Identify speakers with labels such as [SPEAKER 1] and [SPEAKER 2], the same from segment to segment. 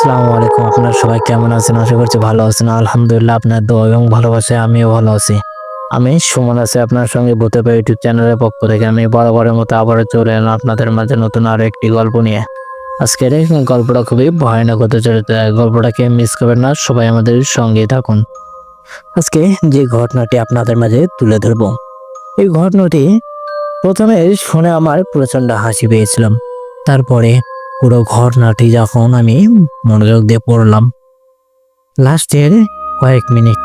[SPEAKER 1] আসসালামু আলাইকুম। আপনারা সবাই কেমন আছেন? আশা করছি ভালো আছেন। আলহামদুলিল্লাহ, আপনার দোয়া এবং ভালোবাসায় আমিও ভালো আছি। আমি সুমন আছি আপনার সঙ্গে ভূতে পাই ইউটিউব চ্যানেলের পক্ষ থেকে। আমি বরাবরের মতো আবারও চলে এলাম আপনাদের মাঝে নতুন আরও একটি গল্প নিয়ে। আজকের গল্পটা খুবই ভয়ানক হতে চলেছে। গল্পটাকে মিস করবেন না, সবাই আমাদের সঙ্গে থাকুন। আজকে যে ঘটনাটি আপনাদের মাঝে তুলে ধরবো। এই ঘটনাটি প্রথমে শুনে আমার প্রচণ্ড হাসি পেয়েছিলাম। তারপরে পুরো ঘটনাটি যখন আমি মনোযোগ দিয়ে পড়লাম। লাস্টের কয়েক মিনিট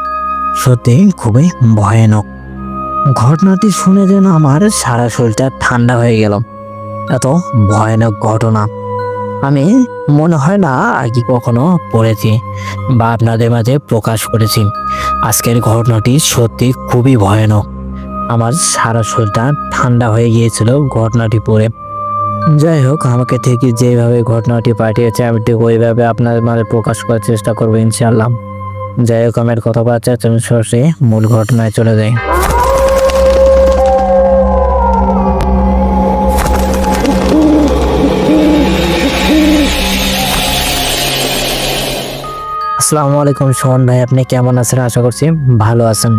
[SPEAKER 1] সত্যি খুবই ভয়ানক। ঘটনাটি শুনে যেন আমার সারা শরীরটা ঠান্ডা হয়ে গেল। এত ভয়ানক ঘটনা। আমি মনে হয় না আগে কখনো পড়েছি বা আপনাদের মাঝে প্রকাশ করেছি। আজকের ঘটনাটি সত্যি খুবই ভয়ানক। আমার সারা শরীরটা ঠান্ডা হয়ে গিয়েছিল ঘটনাটি পড়ে। যাই হোক, আমাকে থেকে যেভাবে ঘটনাটি পাঠিয়েছে, আমি ঠিক ওইভাবে আপনার মানে প্রকাশ করার চেষ্টা করব ইনশাআল্লাহ। যাই হোক আমার কথা বাচ্চা আমি সরাসরি মূল ঘটনায় চলে যাই। আসসালামু আলাইকুম সুমন ভাই, আপনি কেমন আছেন? আশা করছি ভালো আছেন।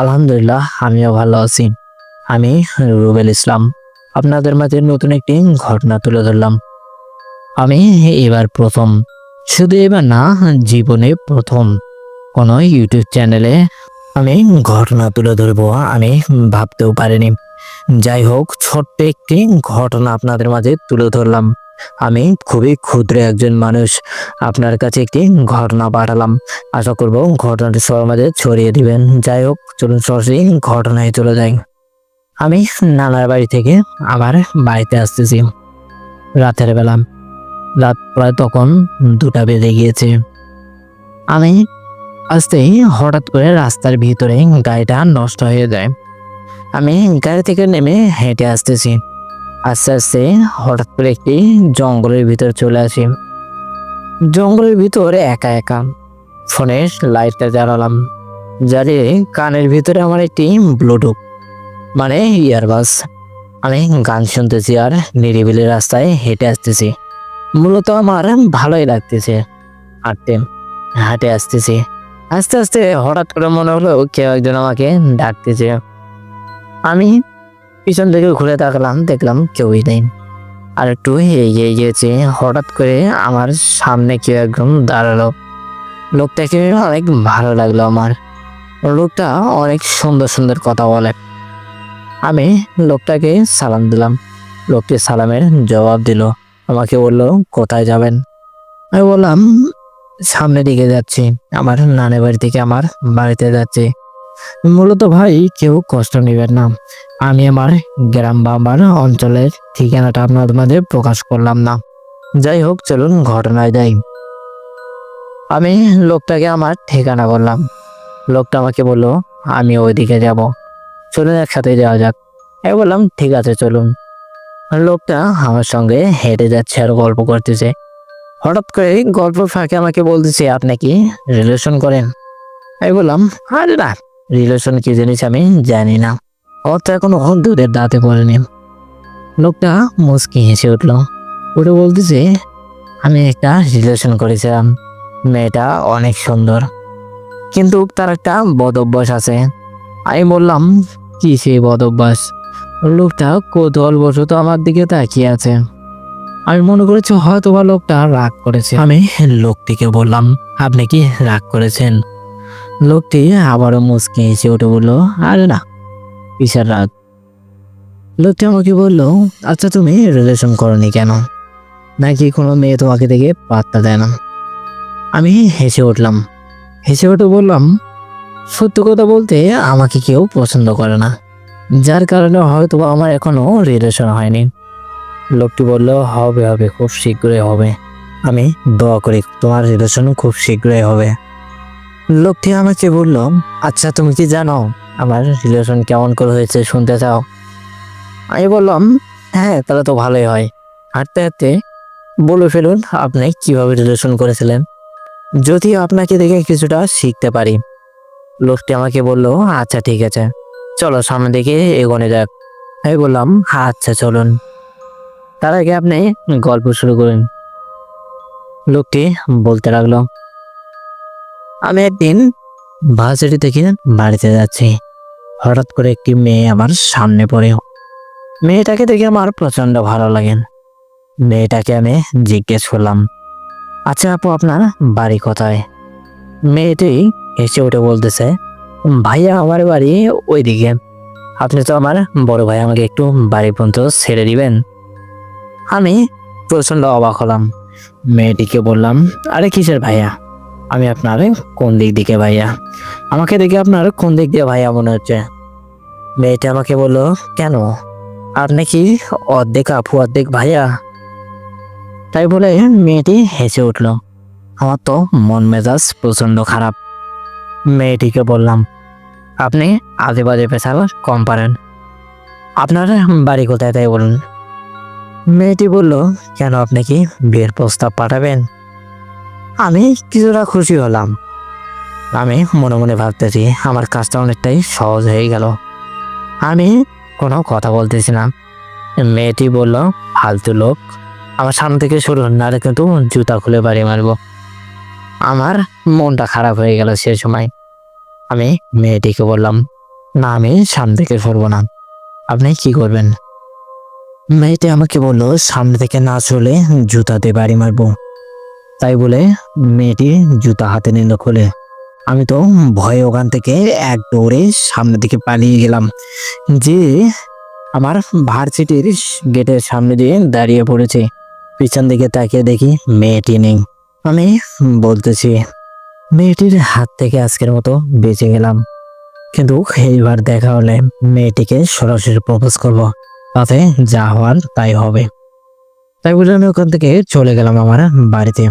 [SPEAKER 1] আলহামদুলিল্লাহ, আমিও ভালো আছি। আমি রুবেল ইসলাম। আপনাদের মাঝে নতুন একটি ঘটনা তুলে ধরলাম। আমি এবার প্রথম, শুধু এবার না, জীবনে প্রথম কোনো ইউটিউব চ্যানেলে আমি ঘটনা তুলে ধরবো, আমি ভাবতেও পারিনি। যাই হোক, ছোট্ট একটি ঘটনা আপনাদের মাঝে তুলে ধরলাম। আমি খুবই ক্ষুদ্র একজন মানুষ, আপনার কাছে একটি ঘটনা পাঠালাম। আশা করব ঘটনাটি সবার মাঝে ছড়িয়ে দিবেন। যাই হোক, চলুন সরাসরি ঘটনায় চলে যাই। আমি নানার বাড়ি থেকে আবার বাড়িতে আসতেছি। রাতের বেলা, রাত প্রায় তখন দুটা বেজে গিয়েছে। আমি আসতেই হঠাৎ করে রাস্তার ভিতরে গাড়িটা নষ্ট হয়ে যায়। আমি গাড়ি থেকে নেমে হেঁটে আসতেছি। আস্তে আস্তে হঠাৎ করে একটি জঙ্গলের ভিতর চলে আসি। জঙ্গলের ভিতরে একা একা ফোনের লাইটটা জ্বালালাম, জ্বালিয়ে কানের ভিতরে আমার একটি ব্লুটুথ মানে ইয়ারবাস। আমি গান শুনতেছি আর নিরিবিলি রাস্তায় হেঁটে আসতেছি। মূলত আমার ভালোই লাগতেছে হাঁটতে, হাঁটে আসতেছি। আস্তে আস্তে হঠাৎ করে মনে হলো কেউ একজন আমাকে ডাকতেছে। আমি পিছন থেকে ঘুরে তাকালাম, দেখলাম কেউই নেই। আর একটু এগিয়ে গিয়েছে, হঠাৎ করে আমার সামনে কেউ একজন দাঁড়াল। লোকটাকে অনেক ভালো লাগল আমার। লোকটা অনেক সুন্দর সুন্দর কথা বলে। আমি লোকটাকে সালাম দিলাম। লোকটি সালামের জবাব দিল। আমাকে বলল, কোথায় যাবেন? আমি বললাম, সামনের দিকে যাচ্ছি। আমার নানের বাড়ি থেকে আমার বাড়িতে যাচ্ছি। মূলত ভাই, কেউ কষ্ট নেবেন না। আমি আমার গ্রাম বা আমার অঞ্চলের ঠিকানাটা আপনাদের মাঝে প্রকাশ করলাম না। যাই হোক, চলুন ঘটনায় যাই। আমি লোকটাকে আমার ঠিকানা বললাম। লোকটা আমাকে বলল, আমি ওইদিকে যাব। চলুন একসাথে যাওয়া যাক। আমি বললাম, ঠিক আছে, চলুন। লোকটা আমার সঙ্গে হেঁটে যাচ্ছে আর গল্প করতেছে। হঠাৎ করে গল্প ফাঁকে আমাকে বলতেছে, আপনি কি রিলেশন করেন? আমি বললাম, আরে না রিলেশন কি জিনিস আমি জানি না। ওর তো এখনও দুধের দাঁতে পড়েনি। লোকটা মুসকি হেসে উঠল। উঠে বলতেছে, আমি একটা রিলেশন করেছিলাম। মেয়েটা অনেক সুন্দর। কিন্তু তার একটা বদ অভ্যাস আছে। আমি বললাম কি সেই বদ অভ্যাস লোকটা কৌতূহল বশত আমার দিকে তাকিয়ে আছে। আমি মনে করেছি হয়তো বা লোকটা রাগ করেছে। আমি লোকটিকে বললাম, আপনি কি রাগ করেছেন? লোকটি আবারও মুসকে এসে উঠে বলল, আরে না, কিসের রাগ? লোকটি আমাকে বলল আচ্ছা তুমি রিলেশন করনি কেন? নাকি কোনো মেয়ে তোমাকে দেখে পাত্তা দেয় না? আমি হেসে উঠলাম। হেসে উঠে বললাম সত্য কথা বলতে আমাকে কেউ পছন্দ করে না। যার কারণে হয়তো আমার এখনও রিলেশন হয়নি। লোকটি বলল, হবে হবে, খুব শীঘ্রই হবে। আমি দোয়া করি, তোমার রিলেশন খুব শীঘ্রই হবে। লোকটি আমাকে বলল আচ্ছা তুমি কি জানো আমার রিলেশন কেমন করে হয়েছে, শুনতে চাও? আমি বললাম হ্যাঁ তাহলে তো ভালোই হয়। হাঁটতে হাঁটতে বলে ফেলুন, আপনি কীভাবে রিলেশন করেছিলেন? যদিও আপনাকে দেখে কিছুটা শিখতে পারি। লোকটি আমাকে বলল আচ্ছা ঠিক আছে। চলো, সামনে দিকে এগোনে যাক। আমি বললাম আচ্ছা চলুন। তার আগে আপনি গল্প শুরু করুন। লোকটি বলতে লাগল, আমি একদিন ভার্সিটি থেকে বাড়িতে যাচ্ছি। হঠাৎ করে একটি মেয়ে আমার সামনে পড়ে। মেয়েটাকে দেখে আমার প্রচণ্ড ভালো লাগে। মেয়েটাকে আমি জিজ্ঞেস করলাম আচ্ছা আপু, আপনার বাড়ি কোথায়? মেয়েটি হেসে উঠে বলতেছে, ভাইয়া, আমার বাড়ি ওইদিকে। আপনি তো আমার বড় ভাই, আমাকে একটু বাড়ি পর্যন্ত ছেড়ে দিবেন। আমি প্রচণ্ড অবাক হলাম। মেয়েটিকে বললাম, আরে কিসের ভাইয়া? আমি আপনার কোন দিক দিকে ভাইয়া? আমাকে দেখে আপনার কোন দিক দিয়ে ভাইয়া মনে হচ্ছে? মেয়েটা আমাকে বলল, কেন? আপনি কি অর্ধেক আপু, অর্ধেক ভাইয়া? তাই বলে মেয়েটি হেসে উঠল। আমার তো মন মেজাজ প্রচণ্ড খারাপ। মেয়েটিকে বললাম, আপনি আজে বাজে পেশাল কম পারেন। আপনার বাড়ি কোথায় তাই বলুন? মেয়েটি বলল, কেন আপনি কি বিয়ের প্রস্তাব পাঠাবেন? আমি কিছুটা খুশি হলাম। আমি মনে মনে ভাবতেছি আমার কাজটা অনেকটাই সহজ হয়ে গেল। আমি কোনো কথা বলতেছি না। মেয়েটি বলল, ফালতু লোক, আমার সামনে থেকে সরুন, নাহলে কিন্তু জুতা খুলে বাড়ি মারবো। আমার মনটা খারাপ হয়ে গেল সে সময়। আমি মেয়েটিকে বললাম, না, আমি সামনে থেকে সরবো না। আপনি কি করবেন? মেয়েটি আমাকে বলল, সামনে থেকে না চলে জুতাতে বাড়ি মারবো। তাই বলে মেয়েটি জুতা হাতে নিল খুলে। আমি তো ভয়ে ওখান থেকে এক দৌড়ে সামনে দিকে পালিয়ে গেলাম। যে আমার ভার্সিটির গেটের সামনে দিয়ে দাঁড়িয়ে পড়েছে। পিছন দিকে তাকিয়ে দেখি মেয়েটি নেই। আমি বলতেছি মেয়েটির হাত থেকে আজকের মতো বেঁচে গেলাম। কিন্তু এইবার দেখা হলে মেয়েটিকে সরাসরি প্রপোজ করব। তাতে যা হওয়ার তাই হবে। তাই বলে আমি ওখান থেকে চলে গেলাম আমার বাড়িতে।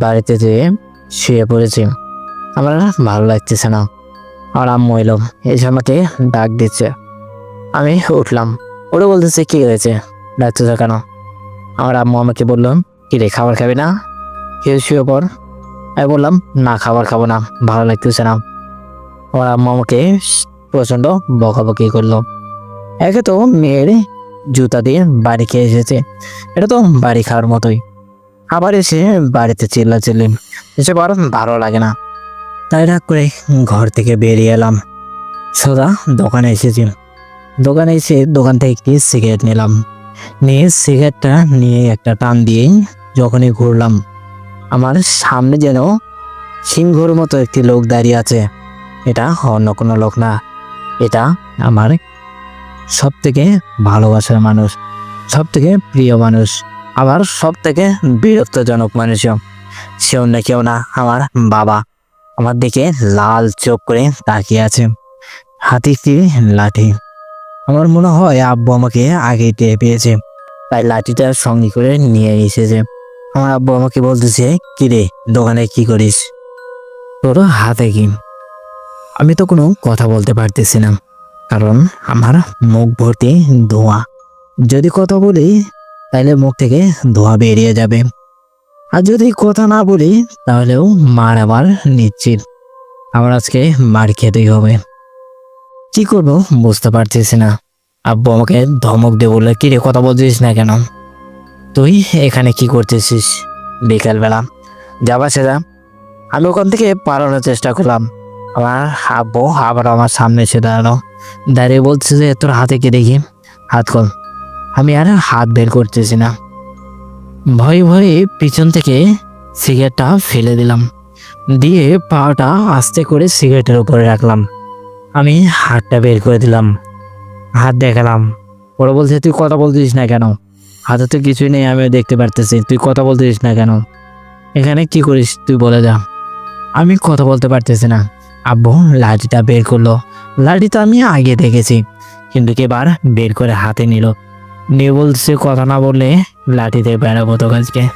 [SPEAKER 1] বাড়িতে যেয়ে শুয়ে পড়েছি, আমার ভালো লাগতেছে না। আর আম্মু এলো এসে আমাকে ডাক দিচ্ছে। আমি উঠলাম। ওরা বলতেছে, কি হয়েছে? ডাকতেছে কেন? আমার আম্মু আমাকে বলল, কি রে, খাবার খাবি না? কেউ শুয়ে পর আমি বললাম, না, খাবার খাব না, ভালো লাগতেছে না। আমার আম্মু আমাকে প্রচণ্ড বকাবকি করল। একে তো মেয়ের জুতা দিয়ে বাড়ি খেয়ে এসেছে। এটা তো বাড়ি খাওয়ার মতোই। আবার এসে বাড়িতে চিল্লা চিল্লি এসব আর ভালো লাগে না। তাই রাগ করে ঘর থেকে বেরিয়ে এলাম। সোজা দোকানে এসেছি। দোকানে এসে দোকান থেকে একটি সিগারেট নিলাম। নিয়ে সিগারেটটা নিয়ে একটা টান দিয়ে যখনই ঘুরলাম আমার সামনে যেন সিংহর মতো একটি লোক দাঁড়িয়ে আছে। এটা অন্য কোনো লোক না। এটা আমার সব থেকে ভালোবাসার মানুষ সব থেকে প্রিয় মানুষ, আমার সব থেকে বিরক্তজনক মানুষও সে অন্য কেউ না, আমার বাবা। আমার দিকে লাল চোখ করে তাকিয়ে আছে। হাতিটি লাঠি। আমার মনে হয় আব্বু আমাকে আগে টের পেয়েছে। তাই লাঠিটা সঙ্গে করে নিয়ে এসেছে। আমার আব্বু আমাকে বলতেছে কি রে দোকানে কি করিস? তোর হাতে কি? আমি তো কোনো কথা বলতে পারতেছি না, কারণ আমার মুখ ভর্তি ধোঁয়া। যদি কথা বলি তাহলে মুখ থেকে ধোঁয়া বেরিয়ে যাবে। আর যদি কথা না বলি, তাহলেও মার আমার নিশ্চিত। আমার আজকে মার খেতেই হবে। কি করব বুঝতে পারতেছি না। আব্বু আমাকে ধমক দিয়ে বললে কি রে কথা বলছিস না কেন? তুই এখানে কি করতেছিস? বিকালবেলা। যাবা সেটা আমি ওখান থেকে পালানোর চেষ্টা করলাম। আমার আব্বু আবার আমার সামনে এসে দাঁড়ানো দাঁড়িয়ে বলছে যে, তোর হাতে কে দেখি? হাত কল আমি আর হাত বের করতেছি না। ভয়ে ভয়ে পিছন থেকে সিগারেটটা ফেলে দিলাম। দিয়ে পাটা আস্তে করে সিগারেটের উপরে রাখলাম। আমি হাতটা বের করে দিলাম। হাত দেখালাম। ওরা বলছে, তুই কথা বলতিস না কেন? হাতে তো কিছুই নেই, আমিও দেখতে পারতেছি। তুই কথা বলতিস না কেন? এখানে কি করিস? তুই বলে যা। আমি কথা বলতে পারতেছি না। আব্বু লাঠিটা বের করল। লাঠি তো আমি আগে দেখেছি। কিন্তু এবার বের করে হাতে নিল। নিয়ে বলছে, কথা না বললে লাঠিতে বেড়াবো তো গাছকে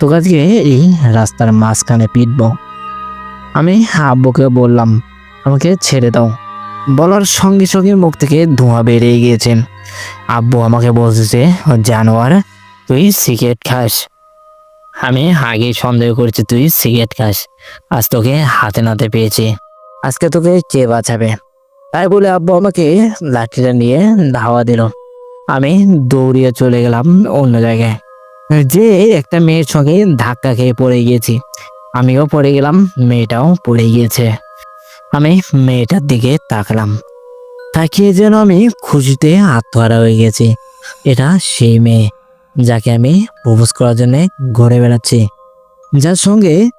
[SPEAKER 1] তো গাছকে এই রাস্তার মাঝখানে পিটবো। আমি আব্বুকে বললাম, আমাকে ছেড়ে দাও। বলার সঙ্গে সঙ্গে মুখ থেকে ধোঁয়া বেরিয়ে গিয়েছেন আব্বু আমাকে বলতেছে জানোয়ার, তুই সিগারেট খাস। আমি আগেই সন্দেহ করছি তুই সিগারেট খাস। আজ তোকে হাতে নাতে পেয়েছি। আজকে তোকে কে বাঁচাবে? তাই বলে আব্বু আমাকে লাঠিটা নিয়ে ধাওয়া দিল। আমি দৌড়িয়ে চলে গেলাম অন্য জায়গায়। যে একটা মেয়ের সঙ্গে ধাক্কা খেয়ে পড়ে গিয়েছি। আমিও পড়ে গেলাম, মেয়েটাও পড়ে গিয়েছে। আমি মেয়েটার দিকে তাকলাম। তাকিয়ে যেন আমি খুশিতে আত্মহারা হয়ে গেছি। এটা সেই মেয়ে যাকে আমি প্রপোজ করার জন্য ঘুরে বেড়াচ্ছি। যার সঙ্গে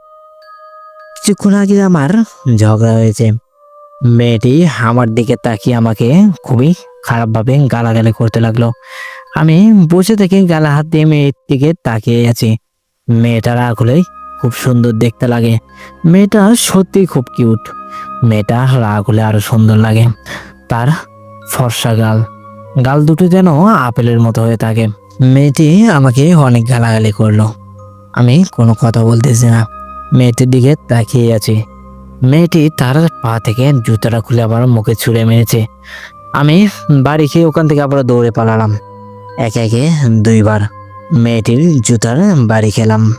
[SPEAKER 1] কিছুক্ষণ আগে আমার ঝগড়া হয়েছে। মেয়েটি আমার দিকে তাকিয়ে আমাকে খুবই খারাপভাবে গালাগালি করতে লাগল। আমি বসে থেকে গালা হাত দিয়ে মেয়ের দিকে তাকিয়ে আছি। মেয়েটার আগলেই খুব সুন্দর দেখতে লাগে। মেয়েটা সত্যি খুব কিউট। মেয়েটা রাগ হলে আরও সুন্দর লাগে। তার ফর্সা গাল। গাল দুটো যেন আপেলের মতো হয়ে থাকে। মেয়েটি আমাকে অনেক গালাগালি করল। আমি কোনো কথা বলতেছি না। মেয়েটির দিকে তাকিয়ে আছি। মেয়েটি তার পা থেকে জুতাটা খুলে আবার মুখে ছুঁড়ে মেরেছে। আমি বাড়ি খেয়ে ওখান থেকে আবার দৌড়ে পালালাম। একে একে দুইবার মেয়েটির জুতার বাড়ি খেলাম।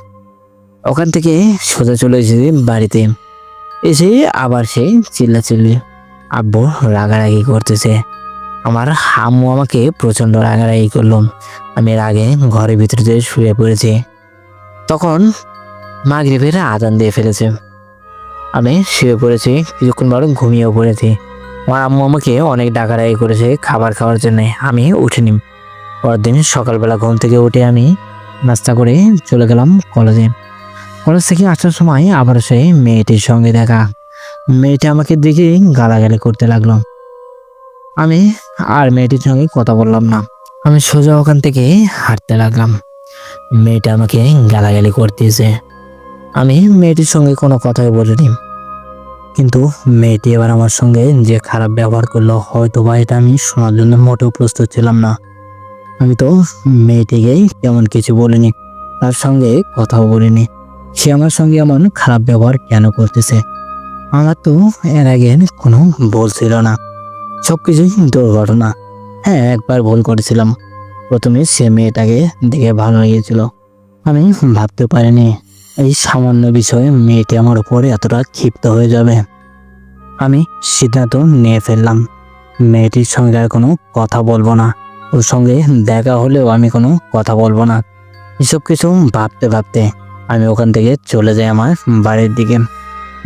[SPEAKER 1] ওখান থেকে সোজা চলে এসেছি বাড়িতে। এসে আবার সেই চিল্লাচিল্লি আব্বু রাগারাগি করতেছে। আমার আম্মু আমাকে প্রচণ্ড রাগারাগি করল। আমি রাগে ঘরের ভিতরে যেয়ে শুয়ে পড়েছি। তখন মাগরিবের আদান দিয়ে ফেলেছে। আমি শুয়ে পড়েছি, কিছুক্ষণ পর ঘুমিয়েও পড়েছি। আমার আম্মু আমাকে অনেক ডাকাডাকি করেছে খাবার খাওয়ার জন্য। আমি উঠিনি। পরদিন সকালবেলা ঘুম থেকে উঠে আমি নাস্তা করে চলে গেলাম কলেজে। কলেজ থেকে আসার সময় আবার সেই মেয়েটির সঙ্গে দেখা। মেয়েটি আমাকে দেখে গালাগালি করতে লাগল। আমি আর মেয়েটির সঙ্গে কথা বললাম না। আমি সোজা ওখান থেকে হাঁটতে লাগলাম। মেয়েটা আমাকে গালাগালি করতেছে। আমি মেয়েটির সঙ্গে কোনো কথাই বলিনি। কিন্তু মেয়েটি এবার আমার সঙ্গে যে খারাপ ব্যবহার করল হয়তো বা এটা আমি শোনার জন্য মোটেও প্রস্তুত ছিলাম না। আমি তো মেয়েটিকেই তেমন কিছু বলিনি, তার সঙ্গে কথাও বলিনি। সে আমার সঙ্গে এমন খারাপ ব্যবহার কেন করতেছে? আমার তো এর আগে কোনো ভুল ছিল না। সব কিছুই দুর্ঘটনা। হ্যাঁ একবার ভুল করেছিলাম। প্রথমে সে মেয়েটাকে দেখে ভালো লেগেছিল। আমি ভাবতে পারিনি, এই সামান্য বিষয়ে মেয়েটি আমার উপরে এতটা ক্ষিপ্ত হয়ে যাবে। আমি সিদ্ধান্ত নিয়ে ফেললাম। মেয়েটির সঙ্গে আর কোনো কথা বলব না। ওর সঙ্গে দেখা হলেও আমি কোনো কথা বলব না। এসব কিছু ভাবতে ভাবতে আমি ওখান থেকে চলে যাই আমার বাড়ির দিকে।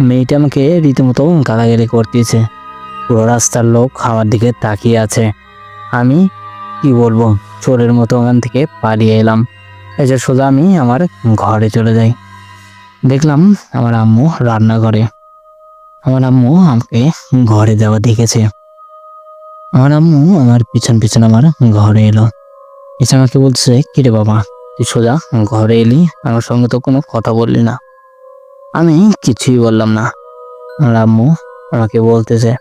[SPEAKER 1] মেয়েটা আমাকে রীতিমতো গালাগালি করতেছে। পুরো রাস্তার লোক আমার দিকে তাকিয়ে আছে। আমি কি বলব, চোরের মতো ওখান থেকে পালিয়ে এলাম। যে সোজা আমি আমার ঘরে চলে যাই। দেখলাম আমার আম্মু রান্নাঘরে। আমার আম্মু আমাকে ঘরে যাওয়া দেখেছে। আমার আম্মু আমার পিছন পিছন আমার ঘরে এলো। এসে আমাকে বলছে কিরে বাবা তুই সোজা ঘরে এলি, আমার সঙ্গে তো কোনো কথা বললি না। আমি কিছুই বললাম না। আমার আম্মু আমাকে বলতেছে,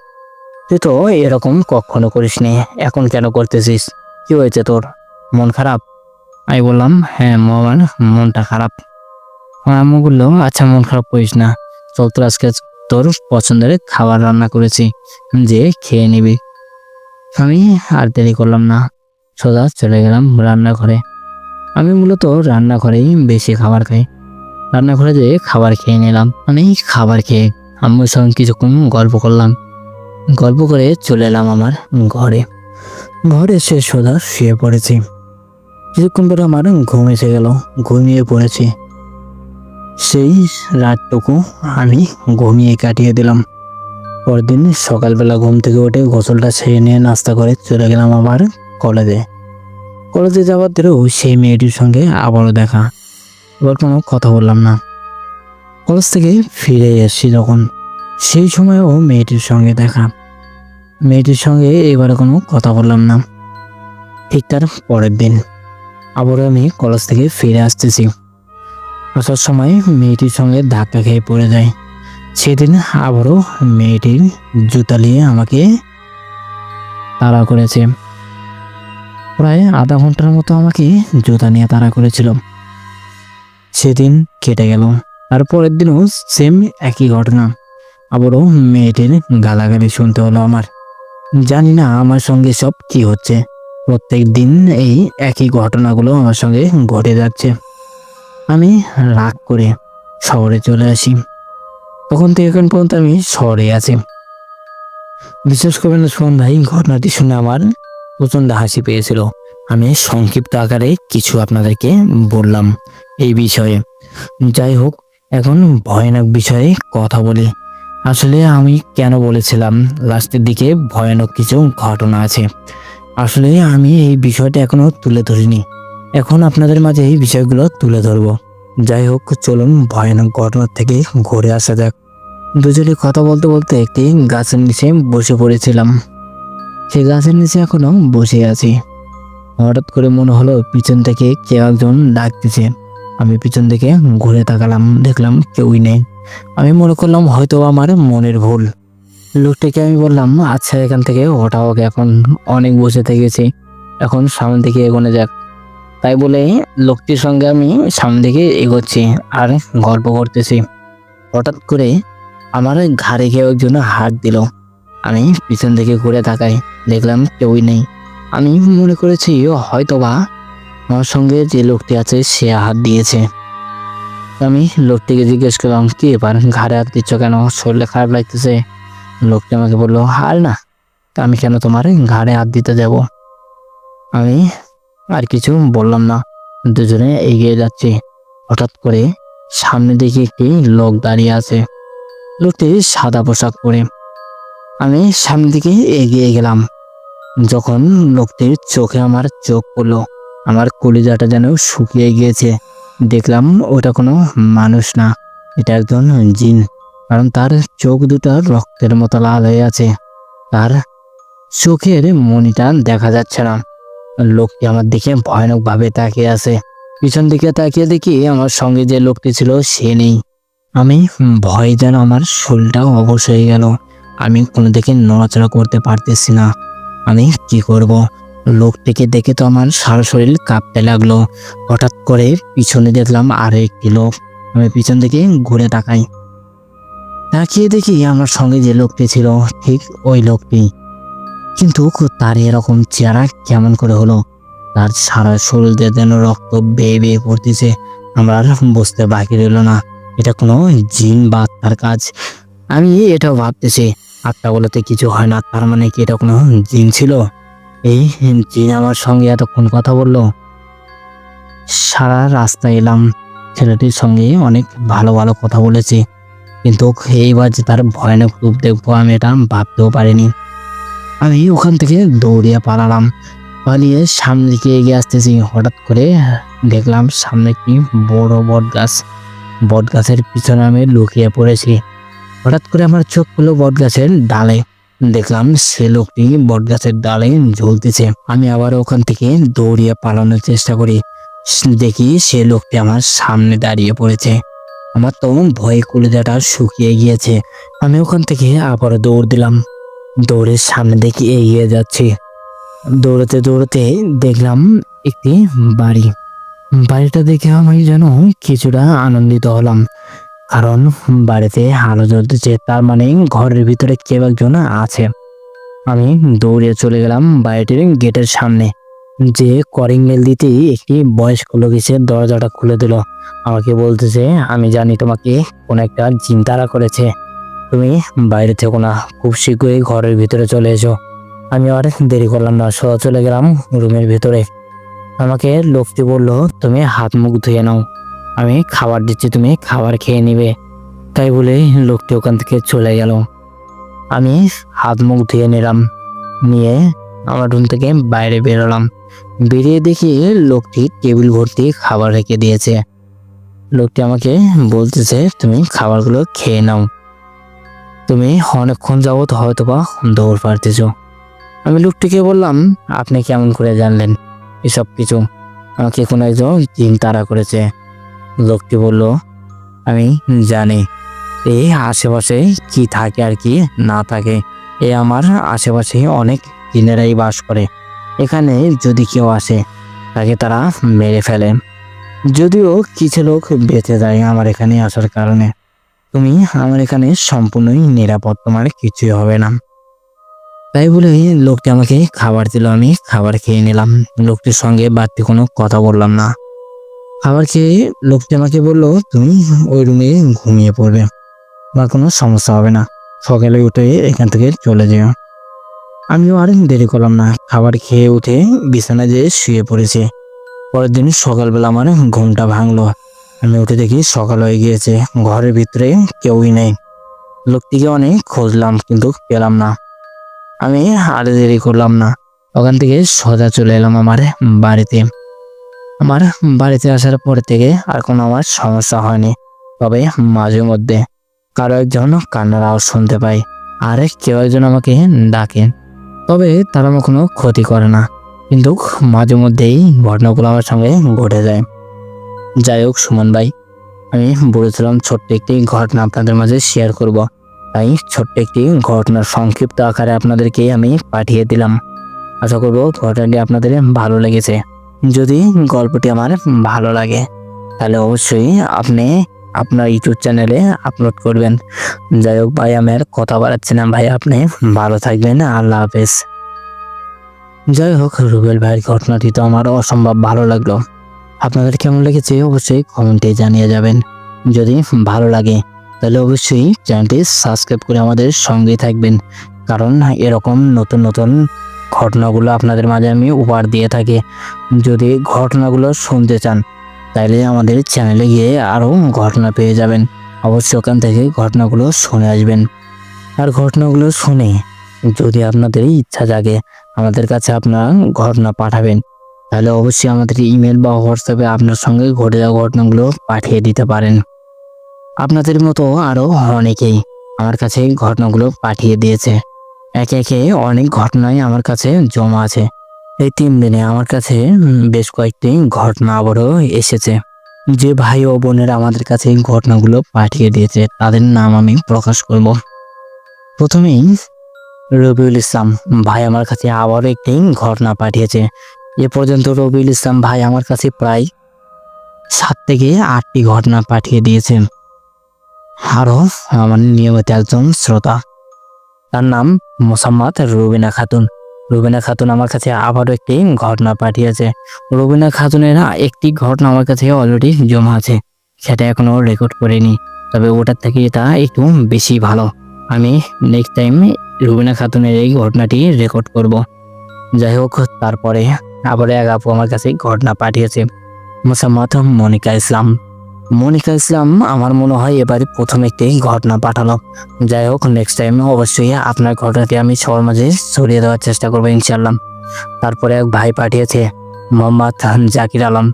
[SPEAKER 1] তুই তো এরকম কখনো করিস নি এখন কেন করতেছিস? কি হয়েছে তোর? মন খারাপ? আমি বললাম হ্যাঁ আমার মনটা খারাপ। আম্মু বলল আচ্ছা মন খারাপ করিস না। চল তোর আজকে তোর পছন্দের খাবার রান্না করেছি, যে খেয়ে নিবি। আমি আর দেরি করলাম না। সোজা চলে গেলাম রান্নাঘরে। আমি মূলত রান্নাঘরেই বেশি খাবার খাই। রান্নাঘরে যেয়ে খাবার খেয়ে নিলাম আমি খাবার খেয়ে আম্মুর সঙ্গে কিছুক্ষণ গল্প করলাম। গল্প করে চলে এলাম আমার ঘরে। ঘরে এসে সোজা শুয়ে পড়েছি। কিছুক্ষণ পরে আমার ঘুম এসে গেল, ঘুমিয়ে পড়েছি। সেই রাতটুকু আমি ঘুমিয়ে কাটিয়ে দিলাম। পরদিন সকালবেলা ঘুম থেকে উঠে গোসলটা সেরে নিয়ে নাস্তা করে চলে গেলাম আবার কলেজে। কলেজে যাওয়ার ধরেও সেই মেয়েটির সঙ্গে আবারও দেখা। এবার কোনো কথা বললাম না। কলেজ থেকে ফিরে এসেছি যখন। সেই সময়ও মেয়েটির সঙ্গে দেখা। মেয়েটির সঙ্গে এবারে কোনো কথা বললাম না। ঠিক তার পরের দিন। আবারও আমি কলেজ থেকে ফিরে আসতেছি। আসার সময় মেয়েটির সঙ্গে ধাক্কা খেয়ে পড়ে যায় সেদিন আবারও মেয়েটির জুতা নিয়ে আমাকে তাড়া করেছে। প্রায় আধা ঘণ্টার মতো আমাকে জুতা নিয়ে তাড়া করেছিল। সেদিন কেটে গেল, আর তারপরের দিনও সেম একই ঘটনা। আবারও মেয়েটির গালাগালি শুনতে হলো আমার। জানি না আমার সঙ্গে সব কি হচ্ছে। প্রত্যেক দিন এই একই ঘটনাগুলো আমার সঙ্গে ঘটে যাচ্ছে। আমি রাগ করে শহরে চলে আসি। তখন থেকে এখন পর্যন্ত আমি শহরে আছি। বিশেষ করে না শোন ভাই ঘটনাটি শুনে আমার প্রচণ্ড হাসি পেয়েছিল। আমি সংক্ষিপ্ত আকারে কিছু আপনাদেরকে বললাম এই বিষয়ে। যাই হোক, এখন ভয়ানক বিষয়ে কথা বলি। আসলে আমি কেন বলেছিলাম, লাস্টের দিকে ভয়ানক কিছু ঘটনা আছে। আসলে আমি এই বিষয়টা এখনও তুলে ধরিনি। এখন আপনাদের মাঝে এই বিষয়গুলো তুলে ধরবো। যাই হোক, চলুন ভয়ানক ঘটনা থেকে ঘুরে আসা যাক। দুজনে কথা বলতে বলতে একটি গাছের নিচে বসে পড়েছিলাম। সেই গাছের নিচে এখনও বসে আছি। হঠাৎ করে মনে হলো পিছন থেকে কেউ একজন ডাকতেছে। আমি পিছন থেকে ঘুরে তাকালাম, দেখলাম কেউই নেই। আমি মনে করলাম হয়তো আমার মনের ভুল। লোকটাকে আমি বললাম আচ্ছা এখান থেকে ওঠা হোক এখন অনেক বসে থেকেছি। এখন সামনে দিকে এগোনো যাক। তাই বলে লোকটির সঙ্গে আমি সামনে দিকে এগোচ্ছি আর গল্প করতেছি। হঠাৎ করে আমার ঘাড়ে কেউ একজন হাত দিল। আমি পিছন দিকে ঘুরে তাকাই, দেখলাম কেউই নেই। আমি মনে করেছি হয়তো বা আমার সঙ্গে যে লোকটি আছে, সে হাত দিয়েছে। আমি লোকটিকে জিজ্ঞেস করলাম, কি এবার ঘাড়ে হাত দিচ্ছ কেন? শরীরে খারাপ লাগতেছে? লোকটি আমাকে বলল হার না আমি কেন তোমার ঘাড়ে হাত দিতে যাব? আমি আর কিছু বললাম না। দুজনে এগিয়ে যাচ্ছি। হঠাৎ করে সামনে দিকে একটি লোক দাঁড়িয়ে আছে। লোকটি সাদা পোশাক পরে আমি সামনের দিকে এগিয়ে গেলাম। যখন লোকটির চোখে আমার চোখ পড়ল, আমার কলিজাটা যেন শুকিয়ে গিয়েছে। দেখলাম ওটা কোনো মানুষ না, এটা একজন জিন, কারণ তার চোখ দুটো রক্তের মতো লাল হয়ে আছে। তার চোখের মনিটা দেখা যাচ্ছে না। লোকটি আমার দিকে ভয়ানকভাবে তাকিয়ে আছে। পিছন দিকে তাকিয়ে দেখি আমার সঙ্গে যে লোকটি ছিল, সে নেই। আমি ভয় যেন আমার শরীরটা অবশ হয়ে গেল। আমি কোনো দিকে নড়াচড়া করতে পারতেছি না। আমি কি করব? লোকটিকে দেখে তো আমার সারা শরীর কাঁপতে লাগল। হঠাৎ করে পিছনে দেখলাম আরও একটি লোক। আমি পিছন দিকে ঘুরে তাকাই। তাকিয়ে দেখি আমার সঙ্গে যে লোকটি ছিল, ঠিক ওই লোকটি। কিন্তু তার এরকম চেহারা কেমন করে হলো? তার সারা শরীর যেন রক্ত বেয়ে বেয়ে পড়তেছে। আমার বুঝতে বাকি রইল না। এটা কোনো জিন বা তার কাজ। আমি এটাও ভাবতেছি। আত্মা বলতে কিছু হয় না, তার মানে কি এটা কোনো জিন ছিল? এই জিন আমার সঙ্গে এতক্ষণ কথা বলল। সারা রাস্তা এলাম, ছেলেটির সঙ্গে অনেক ভালো ভালো কথা বলেছি। কিন্তু এইবার যে তার ভয়ানক রূপ দেখব আমি এটা ভাবতেও পারিনি। আমি ওখান থেকে দৌড়িয়ে পালালাম, পালিয়ে সামনে দিকে এগিয়ে আসতেছি। হঠাৎ করে দেখলাম সামনে একটি বড় বট গাছ বট গাছের পিছনে আমি লুকিয়ে পড়েছি। হঠাৎ করে আমার চোখ পড়ল বট গাছের ডালে দেখলাম সে লোকটি বট গাছের ডালে ঝুলতেছে। আমি আবার ওখান থেকে দৌড়িয়ে পালানোর চেষ্টা করি। দেখি সে লোকটি আমার সামনে দাঁড়িয়ে পড়েছে। আমার তো ভয়ে কলিজাটা শুকিয়ে গিয়েছে। আমি ওখান থেকে আবার দৌড় দিলাম। দৌড়ের সামনে দেখি এগিয়ে যাচ্ছি। দৌড়তে দৌড়তে দেখলাম একটি বাড়ি। বাড়িটা দেখে আমি যেন কিছুটা আনন্দিত হলাম। কারণ বাড়িতে আলো জ্বলতেছে তার মানে ঘরের ভিতরে কেউ একজন আছে। আমি দৌড়ে চলে গেলাম বাড়িটির গেটের সামনে। যে করিং মেল দিতেই একটি বয়স্ক লোক এসে দরজাটা খুলে দিল। আমাকে বলতেছে, আমি জানি তোমাকে কোনো একটা চিন্তারা করেছে। তুমি বাইরে থেকো না, খুব শীঘ্রই ঘরের ভিতরে চলে এসো। আমি আর দেরি করলাম না সোজা চলে গেলাম রুমের ভিতরে। আমাকে লোকটি বলল, তুমি হাত মুখ ধুয়ে নাও। আমি খাবার দিচ্ছি, তুমি খাবার খেয়ে নিবে। তাই বলে লোকটি ওখান থেকে চলে গেল। আমি হাত মুখ ধুয়ে নিলাম, নিয়ে আমার রুম থেকে বাইরে বেরোলাম বেরিয়ে দেখি লোকটি টেবিল ভর্তি খাবার রেখে দিয়েছে। লোকটি আমাকে বলতেছে, তুমি খাবারগুলো খেয়ে নাও। তুমি অনেকক্ষণ যাবত হয়তো বা দৌড় পারতেছ। আমি লোকটিকে বললাম, আপনি কেমন করে জানলেন এসব কিছু? আমাকে কোনো একজন জিন তাড়া করেছে। লোকটি বলল, আমি জানি। এই আশেপাশে কি থাকে আর কি না থাকে। এ আমার আশেপাশে অনেক জিনেরাই বাস করে। এখানে যদি কেউ আসে, তাকে তারা মেরে ফেলে। যদিও কিছু লোক বেঁচে যায় আমার এখানে আসার কারণে। তুমি আমার এখানে সম্পূর্ণই নিরাপদ, তোমার কিছুই হবে না। তাই বলে লোকটি আমাকে খাবার দিল। আমি খাবার খেয়ে নিলাম। লোকটির সঙ্গে বাড়তি কোনো কথা বললাম না। খাবার খেয়ে লোকটি আমাকে বলল, তুমি ওই রুমে ঘুমিয়ে পড়বে বা কোনো সমস্যা হবে না। সকালে উঠে এখান থেকে চলে যেও। আমিও আর দেরি করলাম না। খাবার খেয়ে উঠে বিছানা যেয়ে শুয়ে পড়েছি। পরের দিন সকালবেলা আমার ঘুমটা ভাঙলো। আমি উঠে দেখি সকাল হয়ে গিয়েছে। ঘরের ভিতরে কেউই নেই। লোকটিকে অনেক খুঁজলাম কিন্তু পেলাম না। আমি আর দেরি করলাম না। ওখান থেকে সোজা চলে এলাম আমার বাড়িতে। আমার বাড়িতে আসার পর থেকে আর কোনো আমার সমস্যা হয়নি। তবে মাঝে মধ্যে কারও একজন কান্নার আওয়াজ শুনতে পাই, আর কেউ একজন আমাকে ডাকে। তবে তারা আমার কোনো ক্ষতি করে না, কিন্তু মাঝে মধ্যেই ঘটনাগুলো আমার সঙ্গে ঘটে যায়। যাই হোক, সুমন ভাই, আমি বলেছিলাম ছোট্ট একটি ঘটনা আপনাদের মাঝে শেয়ার করব। তাই ছোট্ট একটি ঘটনার সংক্ষিপ্ত আকারে আপনাদেরকে আমি পাঠিয়ে দিলাম। আশা করব ঘটনাটি আপনাদের ভালো লেগেছে। যদি গল্পটি আমার ভালো লাগে, তাহলে অবশ্যই আপনি আপনার ইউটিউব চ্যানেলে আপলোড করবেন। যাই হোক ভাই, আমি আর কথা বাড়াচ্ছি না ভাই, আপনি ভালো থাকবেন, আল্লাহ হাফেজ। যাই হোক, রুবেল ভাইয়ের ঘটনাটি তো আমার অসম্ভব ভালো লাগল। আপনাদের কেমন লেগেছে অবশ্যই কমেন্টে জানিয়ে যাবেন। যদি ভালো লাগে, তাহলে অবশ্যই চ্যানেলটি সাবস্ক্রাইব করে আমাদের সঙ্গেই থাকবেন। কারণ এরকম নতুন নতুন ঘটনাগুলো আপনাদের মাঝে আমি উপহার দিয়ে থাকি। যদি ঘটনাগুলো শুনতে চান তাহলে আমাদের চ্যানেলে গিয়ে আরও ঘটনা পেয়ে যাবেন। অবশ্যই ওখান থেকে ঘটনাগুলো শুনে আসবেন। আর ঘটনাগুলো শুনে যদি আপনাদের ইচ্ছা জাগে আমাদের কাছে আপনার ঘটনা পাঠাবেন, তাহলে অবশ্যই আমাদের ইমেল বা হোয়াটসঅ্যাপে আপনার সঙ্গে ঘটে যাওয়া ঘটনাগুলো পাঠিয়ে দিতে পারেন। আপনাদের মতো আরও অনেকেই আমার কাছে ঘটনাগুলো পাঠিয়ে দিয়েছে। একে একে অনেক ঘটনাই আমার কাছে জমা আছে। এই তিন দিনে আমার কাছে বেশ কয়েকটি ঘটনা আবারও এসেছে। যে ভাই ও বোনেরা আমাদের কাছে এই ঘটনাগুলো পাঠিয়ে দিয়েছে, তাদের নাম আমি প্রকাশ করব। প্রথমেই রবিউল ইসলাম ভাই আমার কাছে আবারও একটি ঘটনা পাঠিয়েছে। এ পর্যন্ত রবিউল ইসলাম ভাই আমার কাছে প্রায় সাত থেকে আটটি ঘটনা পাঠিয়ে দিয়েছেন। আরও আমার নিয়মিত একজন শ্রোতা। তার নাম মোসাম্মদ রুবিনা খাতুন। রুবিনা খাতুন আমার কাছে আবারও একটি ঘটনা পাঠিয়েছে। রুবিনা খাতুনের একটি ঘটনা আমার কাছে অলরেডি জমা আছে। সেটা এখনও রেকর্ড করিনি। তবে ওটার থেকে এটা একটু বেশি ভালো। আমি নেক্সট টাইম রুবিনা খাতুনের এই ঘটনাটি রেকর্ড করব। যাই হোক, তারপরে আবার এক আপু আমার কাছে ঘটনা পাঠিয়েছে। মোসাম্মদ মনিকা ইসলাম। মনিকা ইসলাম, আমার মনে হয় এবারে প্রথম একটি ঘটনা পাঠালো যাই হোক নেক্সট টাইম অবশ্যই আপনার ঘটনাটি আমি সবার মাঝে ছড়িয়ে দেওয়ার চেষ্টা করব ইনশাল্লাহ তারপরে এক ভাই পাঠিয়েছে মোহাম্মদ জাকির আলম।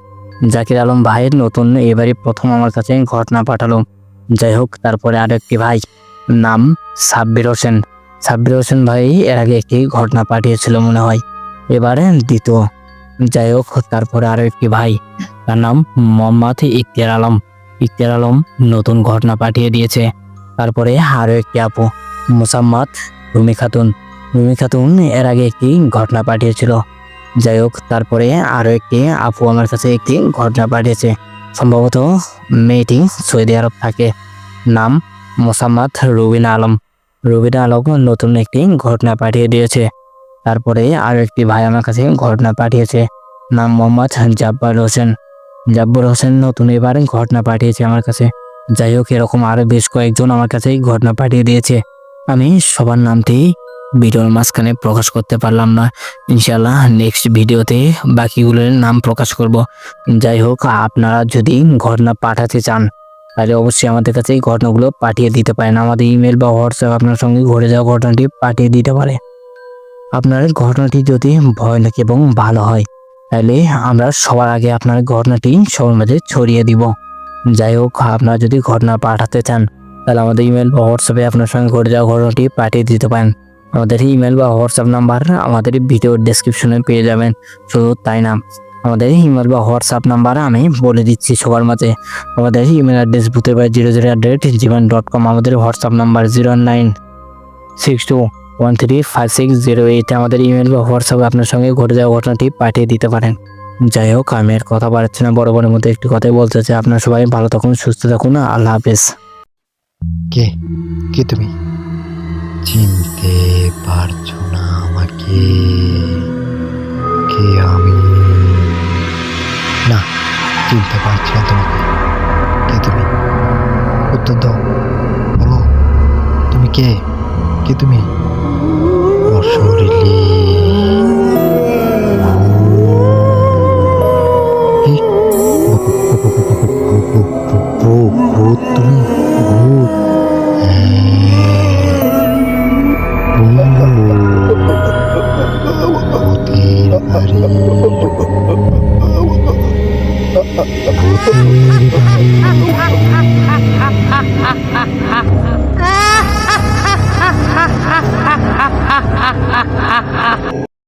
[SPEAKER 1] জাকির আলম ভাইয়ের নতুন এবারে প্রথম আমার কাছে ঘটনা পাঠালো। যাই হোক, তারপরে আরও একটি ভাই, নাম সাব্বির হোসেন। সাব্বির হোসেন ভাই এর আগে একটি ঘটনা পাঠিয়েছিল মনে হয়। এবারে দ্বিতীয় যাই হোক, তারপরে আরও একটি ভাই। তার নাম মোহাম্মদ ইখতিয়ার আলম। ইখতিয়ার আলম নতুন ঘটনা পাঠিয়ে দিয়েছে। তারপরে আরও একটি আপু, মুসাম্মদ রুমি খাতুন। রুমি খাতুন এর আগে একটি ঘটনা পাঠিয়েছিল। যাই হোক, তারপরে আরও একটি আপু আমার কাছে একটি ঘটনা পাঠিয়েছে। সম্ভবত মেয়েটি সৌদি আরব থাকে। নাম মোসাম্মদ রুবিনা আলম। রুবিনা আলম নতুন একটি ঘটনা পাঠিয়ে দিয়েছে। তারপরে আরও একটি ভাই আমার কাছে ঘটনা পাঠিয়েছে। নাম মোহাম্মদ জাব্বার হোসেন। জাব্বর হোসেন নতুন এবার ঘটনা পাঠিয়েছে আমার কাছে। যাই হোক, এরকম আরও বেশ কয়েকজন আমার কাছে ঘটনা পাঠিয়ে দিয়েছে। আমি সবার নামটি ভিডিওর মাঝখানে প্রকাশ করতে পারলাম না। ইনশাল্লাহ নেক্সট ভিডিওতে বাকিগুলোর নাম প্রকাশ করব। যাই হোক, আপনারা যদি ঘটনা পাঠাতে চান, তাহলে অবশ্যই আমাদের কাছে এই ঘটনাগুলো পাঠিয়ে দিতে পারেন। আমাদের ইমেল বা হোয়াটসঅ্যাপ আপনার সঙ্গে ঘটে যাওয়া ঘটনাটি পাঠিয়ে দিতে পারে। আপনার ঘটনাটি যদি ভয়ানক এবং ভালো হয়, তাহলে আমরা সবার আগে আপনার ঘটনাটি সবার মাঝে ছড়িয়ে দিব। যাই হোক, আপনারা যদি ঘটনা পাঠাতে চান, তাহলে আমাদের ইমেল বা হোয়াটসঅ্যাপে আপনার সঙ্গে ঘটে যাওয়া ঘটনাটি পাঠিয়ে দিতে পারেন। আমাদের ইমেল বা হোয়াটসঅ্যাপ নাম্বার আমাদের ভিডিওর ডেসক্রিপশনে পেয়ে যাবেন। শুধু তাই না, আমাদের ইমেল বা হোয়াটসঅ্যাপ নাম্বার আমি বলে দিচ্ছি সবার মাঝে। আমাদের ইমেল অ্যাড্রেস ভূতের by zero zero at Gmail dot com আমাদের WhatsApp number zero nine six two one three five six zero eight আমাদের ইমেল বা হোয়াটসঅ্যাপে আপনার সঙ্গে ঘটে যাওয়া ঘটনাটি পাঠিয়ে দিতে পারেন। যাই হোক, আমি আর কথা বাড়াচ্ছি না বড় বড়ের মধ্যে একটি কথাই বলতে চাই আপনার সবাই ভালো থাকুন, সুস্থ থাকুন, আল্লাহ হাফেজ।
[SPEAKER 2] কে? কে তুমি? চিনতে পারছ না আমাকে। কে আমি? না, চিনতে পারছি না তোমাকে। কে তুমি? উত্তর দাও। বলো, তুমি কে? কে তুমি? ভূত, ভূত তুমি ভূত ভূতের বাড়ি ভূতের বাড়ি